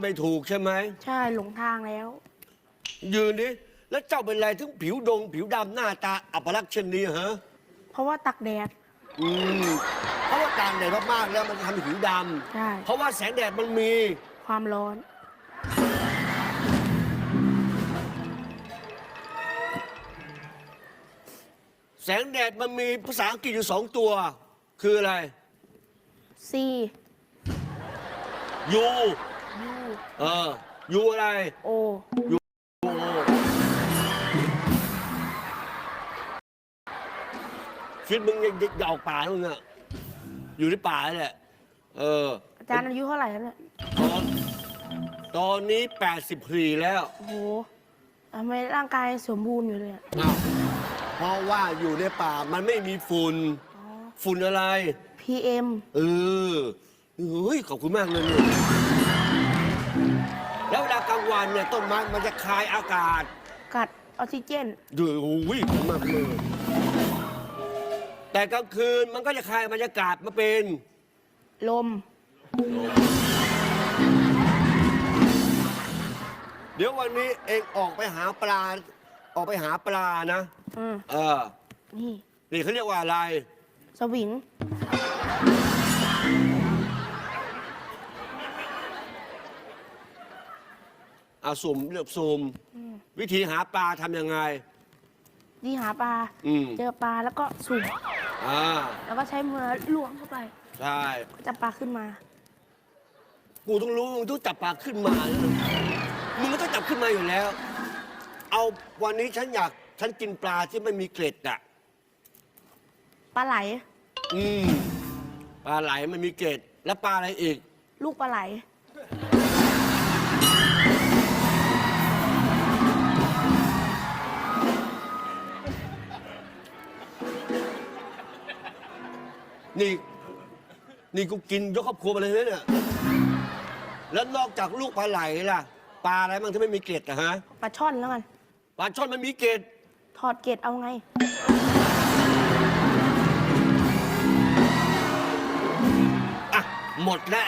ไม่ถูกใช่ไหม ใช่หลงทางแล้ว ยืนดิแล้วเจ้าเป็นไรถึงผิวดง ผิวดำหน้าตาอัปลักษณ์เช่นนี้ฮะเพราะว่าตักแดด อืมเพราะว่ากลางแดดมากๆแล้วมันจะทำให้ผิวดใช่ำเพราะว่าแสงแดดมันมี ความร้อน แสงแดดมันมีภาษาอังกฤษอยู่สองตัว คืออะไรซียูยู เออยูอะไรโอยูโอชีวิตมึงยังอย่าออกป่านะมึงอะอยู่ในป่าแหละเอออาจารย์อายุเท่าไหร่แล้วเนี่ยตอนตอนนี้ 80ปีแล้วโอ้โหทำไมร่างกายสมบูรณ์อยู่เลยอะอ้าวเพราะว่าอยู่ในป่ามันไม่มีฝุ่น อ๋อ ฝุ่นอะไร PM เออ เฮ้ยขอบคุณมากเลยเนี่ยแล้วเวลากลางวันเนี่ยต้นไม้มันจะคายอากาศกัดออกซิเจนดูโอ้ยขอบคุณมากเลย แต่กลางคืนมันก็จะคายบรรยากาศมาเป็น ลม เดี๋ยววันนี้เองออกไปหาปลา ออกไปหาปลานะ อืมเออ นี่ นี่เขาเรียกว่าอะไร สวิง เอาสุ่มเลือกสุ่มวิธีหาปลาทำยังไงที่หาปลา อืม เจอปลาแล้วก็สุ่มอ่าแล้วก็ใช้มือล้วงเข้าไปใช่ก็จับปลาขึ้นมา กูต้องรู้มึงต้องจับปลาขึ้นมามึงก็ต้องจับขึ้นมาอยู่แล้ว เอาวันนี้ฉันอยากฉันกินปลาที่ไม่มีเกล็ดอะ ปลาไหล อืมปลาไหลไม่มีเกล็ดแล้วปลาอะไรอีก ลูกปลาไหล นี่ นี่กูกินยกครอบครัวมาเลยนะเนี่ย แล้วนอกจากลูกปลาไหลล่ะ ปลาอะไรบ้างที่ไม่มีเกล็ดอะฮะ ปลาช่อนแล้วกัน ปลาช่อนมันมีเกล็ด ถอดเกล็ดเอาไง อะ หมดแล้ว